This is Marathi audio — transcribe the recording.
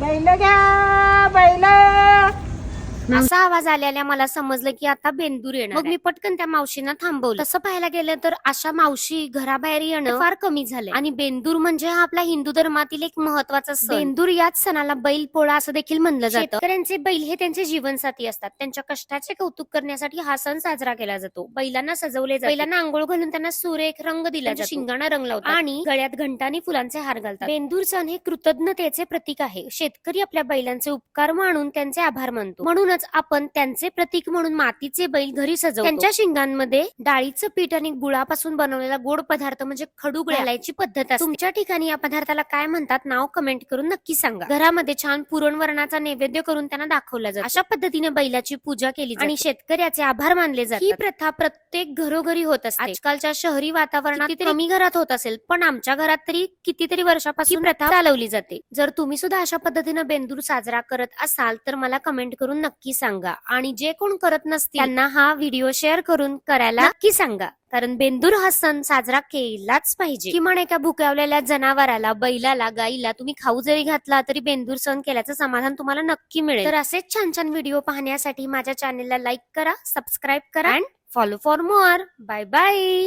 बैल घ्या बैल असा आवाज आल्याला मला समजलं की आता बेंदूर येणार मग मी पटकन त्या मावशींना थांबवलं. तसं पाहायला गेलं तर अशा मावशी घराबाहेर येणं फार कमी झालं आणि बेंदूर म्हणजे हा आपला हिंदू धर्मातील एक महत्त्वाचा सण. बेंदूर याच सणाला बैल पोळा असं देखील म्हणलं जातं. शेतकऱ्यांचे बैल हे त्यांचे जीवनसाथी असतात. त्यांच्या कष्टाचे कौतुक करण्यासाठी हा सण साजरा केला जातो. बैलांना सजवले जाते. बैलांना आंघोळ घालून त्यांना सुरेख रंग दिला जातो. शिंगाणा रंग लावतात. आणि गळ्यात घंटानी फुलांचे हार घालतात. बेंदूर सण हे कृतज्ञतेचे प्रतीक आहे. शेतकरी आपल्या बैलांचे उपकार मानून त्यांचे आभार मानतो. म्हणूनच आपण त्यांचे प्रतीक म्हणून मातीचे बैल घरी सजवतो. त्यांच्या शिंगांमध्ये डाळीचं पीठ आणि गुळापासून बनवलेला गोड पदार्थ म्हणजे खडू घालायची पद्धत असते. तुमच्या ठिकाणी या पदार्थाला काय म्हणतात नाव कमेंट करून नक्की सांगा. घरामध्ये छान पुरणवरणाचा नैवेद्य करून त्यांना दाखवला जातो. अशा पद्धतीने बैलाची पूजा केली आणि शेतकऱ्याचे आभार मानले जातात. ही प्रथा प्रत्येक घरोघरी होत असते. आजकालच्या शहरी वातावरणात कमी घरात होत असेल पण आमच्या घरात तरी कितीतरी वर्षापासून प्रथा चालवली जाते. जर तुम्ही सुद्धा अशा पद्धतीनं बेंदूर साजरा करत असाल तर मला कमेंट करून नक्की सांगा. आणि जे कोण करत नसतील त्यांना हा व्हिडिओ शेअर करून करायला नक्की सांगा. कारण बेंदूर हा सण साजरा केलाच पाहिजे. किमान एका भुकावलेल्या जनावराला बैलाला गाईला तुम्ही खाऊ जरी घातला तरी बेंदूर सण केल्याचं समाधान तुम्हाला नक्की मिळेल. तर असेच छान छान व्हिडिओ पाहण्यासाठी माझ्या चॅनेलला लाईक करा सबस्क्राईब करा and follow for more bye bye